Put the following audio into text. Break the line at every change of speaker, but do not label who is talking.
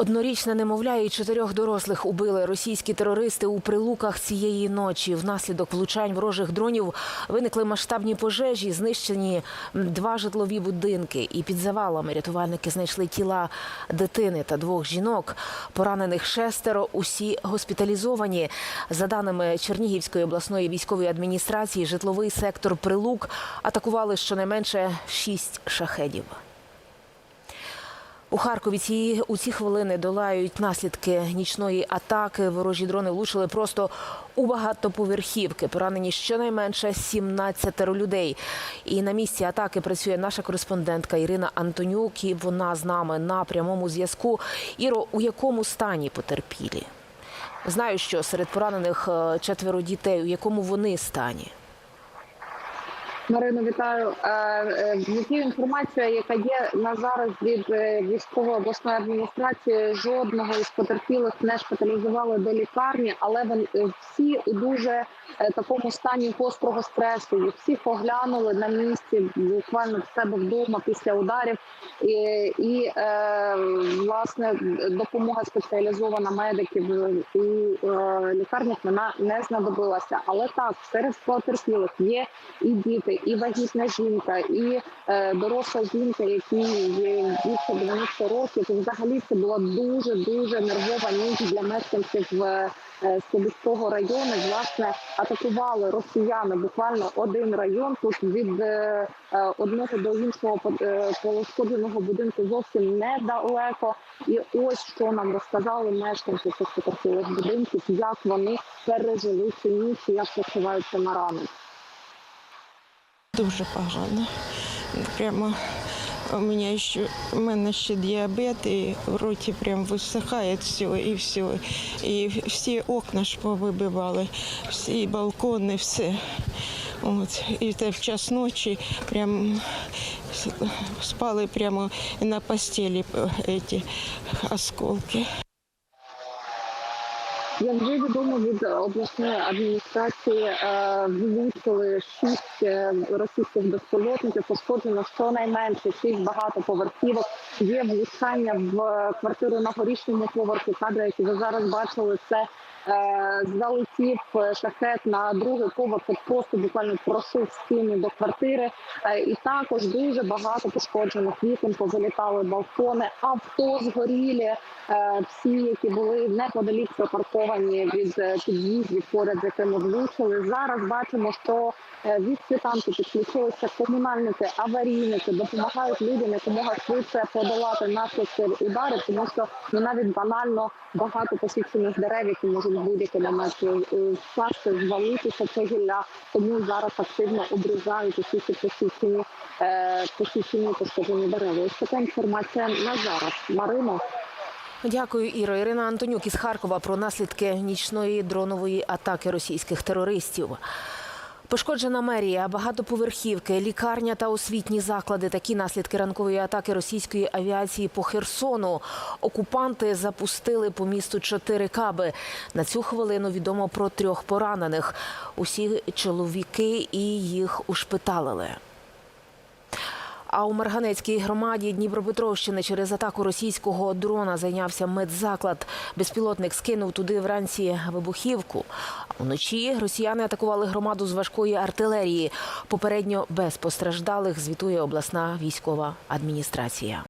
Однорічне немовля і чотирьох дорослих убили російські терористи у прилуках цієї ночі. Внаслідок влучань ворожих дронів виникли масштабні пожежі, знищені два житлові будинки. І під завалами рятувальники знайшли тіла дитини та двох жінок. Поранених шестеро. Усі госпіталізовані. За даними Чернігівської обласної військової адміністрації, житловий сектор прилук атакували щонайменше шість шахедів. У Харкові ці у ці хвилини долають наслідки нічної атаки. Ворожі дрони влучили просто у багатоповерхівки. Поранені щонайменше 17 людей. І на місці атаки працює наша кореспондентка Ірина Антонюк. І вона з нами на прямому зв'язку. Іро, у якому стані потерпілі? Знаю, що серед поранених е, четверо дітей. У якому вони стані?
Марино, вітаю. Е, е, Є інформація, яка є на зараз від е, військової обласної адміністрації. Жодного із потерпілих не шпиталізували до лікарні, але е, всі у дуже такому стані гострого стресу. Їх всіх оглянули на місці, буквально в себе вдома після ударів. І, і власне допомога спеціалізована медиків у лікарнях вона не знадобилася. Але так, серед потерпілих є і діти, і вагітна жінка, і е, доросла жінка, які є більше 90 років. І взагалі це була дуже дуже нервова ніч для мешканців е, е, району. Власне атакували росіяни буквально один район. Тут від одного до іншого по- пошкодженого будинку зовсім недалеко. І ось що нам розказали мешканці цих потерпілих будинків, як вони пережили цю ніч, як почуваються на ранок.
Дуже погано. Прямо у мене ще, у мене ще діабет, і в роті прям висихає все, і все. І всі окна ж повибивали, всі балкони, все. От. І це в час ночі прям спали прямо на постелі е, ці осколки.
Як вже відомо від обласної адміністрації, е, влучили шість е, російських безпілотників, пошкоджено щонайменше шість багатоповерхівок. Є влучання в квартиру на горішньому поверху. Кадри, які ви зараз бачили, це е, залетів шахет на другий поверх, просто буквально прошив стіну до квартири. Е, І також дуже багато пошкоджених вікон, повилітали балкони, авто згорілі. Е, Всі, які були неподалік припарковані від е, під'їздів, поряд з якими влучили. Зараз бачимо, що е, від світанку підключилися комунальники, аварійники, допомагають людям якомога швидше подолати наслідки ударів, тому що ну навіть банально багато посічених дерев, які можуть будь-який момент впасти, звалитися це гілля. Тому зараз активно обрізають усі ці посічені посічені пошкоджені дерева. Ось така інформація на зараз. Марино.
Дякую, Іро. Ірина Антонюк із Харкова про наслідки нічної дронової атаки російських терористів. Пошкоджена мерія, багатоповерхівки, лікарня та освітні заклади. Такі наслідки ранкової атаки російської авіації по Херсону. Окупанти запустили по місту чотири каби. На цю хвилину відомо про трьох поранених. Усі чоловіки і їх ушпиталили. А у Марганецькій громаді Дніпропетровщини через атаку російського дрона зайнявся медзаклад. Безпілотник скинув туди вранці вибухівку. Вночі росіяни атакували громаду з важкої артилерії. Попередньо без постраждалих звітує обласна військова адміністрація.